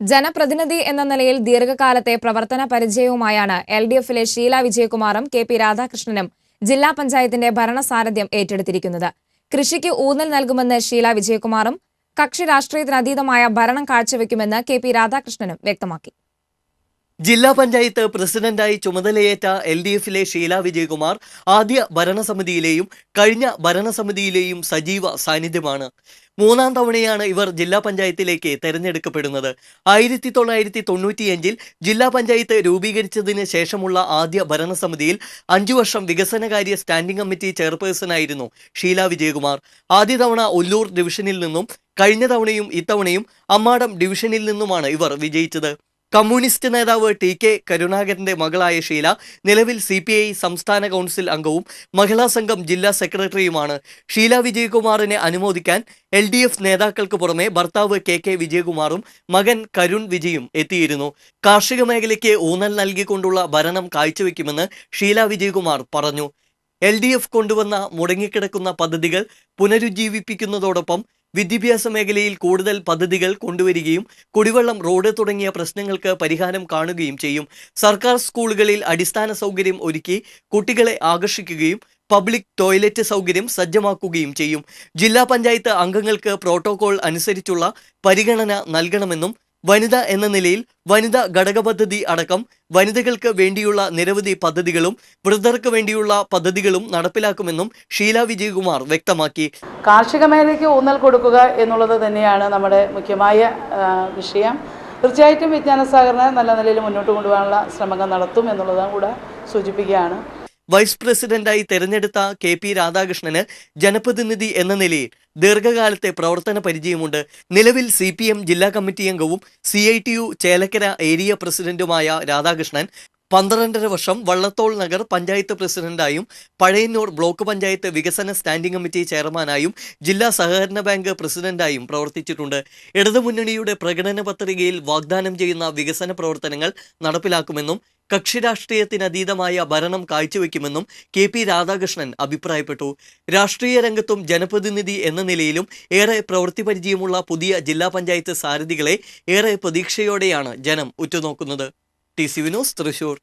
ജനപ്രതിനിധി എന്ന നിലയിൽ ദീർഘകാലത്തെ പ്രവർത്തന പരിചയവുമായാണ് എൽ ഡി എഫിലെ ഷീല വിജയകുമാറും കെ പി രാധാകൃഷ്ണനും ജില്ലാ പഞ്ചായത്തിന്റെ ഭരണസാരഥ്യം ഏറ്റെടുത്തിരിക്കുന്നത്. കൃഷിക്ക് ഊന്നൽ നൽകുമെന്ന് ഷീല വിജയകുമാറും കക്ഷി രാഷ്ട്രീയത്തിനതീതമായ ഭരണം കാഴ്ചവെക്കുമെന്ന് കെ പി രാധാകൃഷ്ണനും വ്യക്തമാക്കി. ജില്ലാ പഞ്ചായത്ത് പ്രസിഡന്റായി ചുമതലയേറ്റ എൽ ഡി എഫിലെ ഷീല വിജയകുമാർ ആദ്യ ഭരണസമിതിയിലെയും കഴിഞ്ഞ ഭരണസമിതിയിലെയും സജീവ സാന്നിധ്യമാണ്. മൂന്നാം തവണയാണ് ഇവർ ജില്ലാ പഞ്ചായത്തിലേക്ക് തെരഞ്ഞെടുക്കപ്പെടുന്നത്. ആയിരത്തി തൊള്ളായിരത്തി തൊണ്ണൂറ്റിയഞ്ചിൽ ജില്ലാ പഞ്ചായത്ത് രൂപീകരിച്ചതിന് ശേഷമുള്ള ആദ്യ ഭരണസമിതിയിൽ അഞ്ചു വർഷം വികസനകാര്യ സ്റ്റാൻഡിംഗ് കമ്മിറ്റി ചെയർപേഴ്സണായിരുന്നു ഷീല വിജയകുമാർ. ആദ്യ തവണ ഒല്ലൂർ ഡിവിഷനിൽ നിന്നും കഴിഞ്ഞ തവണയും ഇത്തവണയും അമ്മാടം ഡിവിഷനിൽ നിന്നുമാണ് ഇവർ വിജയിച്ചത്. കമ്മ്യൂണിസ്റ്റ് നേതാവ് ടി കെ കരുണാകരന്റെ മകളായ ഷീല നിലവിൽ സി പി ഐ സംസ്ഥാന കൗൺസിൽ അംഗവും മഹിളാ സംഘം ജില്ലാ സെക്രട്ടറിയുമാണ്. ഷീല വിജയകുമാറിനെ അനുമോദിക്കാൻ എൽ ഡി എഫ് നേതാക്കൾക്ക് പുറമെ ഭർത്താവ് കെ കെ വിജയകുമാറും മകൻ കരുൺ വിജയും എത്തിയിരുന്നു. കാർഷിക മേഖലയ്ക്ക് ഊന്നൽ നൽകിക്കൊണ്ടുള്ള ഭരണം കാഴ്ചവെക്കുമെന്ന് ഷീല വിജയകുമാർ പറഞ്ഞു. എൽ ഡി എഫ് കൊണ്ടുവന്ന മുടങ്ങിക്കിടക്കുന്ന പദ്ധതികൾ പുനരുജ്ജീവിപ്പിക്കുന്നതോടൊപ്പം വിദ്യാഭ്യാസ മേഖലയിൽ കൂടുതൽ പദ്ധതികൾ കൊണ്ടുവരികയും കുടിവെള്ളം റോഡ് തുടങ്ങിയ പ്രശ്നങ്ങൾക്ക് പരിഹാരം കാണുകയും ചെയ്യും. സർക്കാർ സ്കൂളുകളിൽ അടിസ്ഥാന സൗകര്യം ഒരുക്കി കുട്ടികളെ ആകർഷിക്കുകയും പബ്ലിക് ടോയ്ലറ്റ് സൗകര്യം സജ്ജമാക്കുകയും ചെയ്യും. ജില്ലാ പഞ്ചായത്ത് അംഗങ്ങൾക്ക് പ്രോട്ടോകോൾ അനുസരിച്ചുള്ള പരിഗണന നൽകണമെന്നും വനിത എന്ന നിലയിൽ വനിതാ ഘടക പദ്ധതി അടക്കം വനിതകൾക്ക് വേണ്ടിയുള്ള നിരവധി പദ്ധതികളും വൃദ്ധർക്ക് വേണ്ടിയുള്ള പദ്ധതികളും നടപ്പിലാക്കുമെന്നും ഷീല വിജയകുമാർ വ്യക്തമാക്കി. കാർഷിക മേഖലയ്ക്ക് ഊന്നൽ കൊടുക്കുക എന്നുള്ളത് തന്നെയാണ് നമ്മുടെ മുഖ്യമായ വിഷയം. തീർച്ചയായിട്ടും വിജ്ഞാന സഹകരണം നല്ല നിലയിൽ മുന്നോട്ട് കൊണ്ടുപോകാനുള്ള ശ്രമങ്ങൾ നടത്തും എന്നുള്ളതും കൂടെ സൂചിപ്പിക്കുകയാണ്. വൈസ് പ്രസിഡന്റായി തെരഞ്ഞെടുത്ത കെ പി രാധാകൃഷ്ണന് ജനപ്രതിനിധി എന്ന നിലയിൽ ദീർഘകാലത്തെ പ്രവർത്തന പരിചയമുണ്ട്. നിലവിൽ സി ജില്ലാ കമ്മിറ്റി അംഗവും സി ചേലക്കര ഏരിയ പ്രസിഡന്റുമായ രാധാകൃഷ്ണൻ പന്ത്രണ്ടര വർഷം വള്ളത്തോൾ നഗർ പഞ്ചായത്ത് പ്രസിഡന്റായും പഴയന്നൂർ ബ്ലോക്ക് പഞ്ചായത്ത് വികസന സ്റ്റാൻഡിംഗ് കമ്മിറ്റി ചെയർമാനായും ജില്ലാ സഹകരണ ബാങ്ക് പ്രസിഡന്റായും പ്രവർത്തിച്ചിട്ടുണ്ട്. ഇടതുമുന്നണിയുടെ പ്രകടന പത്രികയിൽ വാഗ്ദാനം ചെയ്യുന്ന വികസന പ്രവർത്തനങ്ങൾ നടപ്പിലാക്കുമെന്നും കക്ഷി രാഷ്ട്രീയത്തിനതീതമായ ഭരണം കാഴ്ചവെക്കുമെന്നും കെ പി രാധാകൃഷ്ണൻ അഭിപ്രായപ്പെട്ടു. രാഷ്ട്രീയ രംഗത്തും ജനപ്രതിനിധി എന്ന നിലയിലും ഏറെ പ്രവൃത്തി പരിചയമുള്ള പുതിയ ജില്ലാ പഞ്ചായത്ത് സാരഥികളെ ഏറെ പ്രതീക്ഷയോടെയാണ് ജനം ഉറ്റുനോക്കുന്നത്. T C Vinos Thrissur.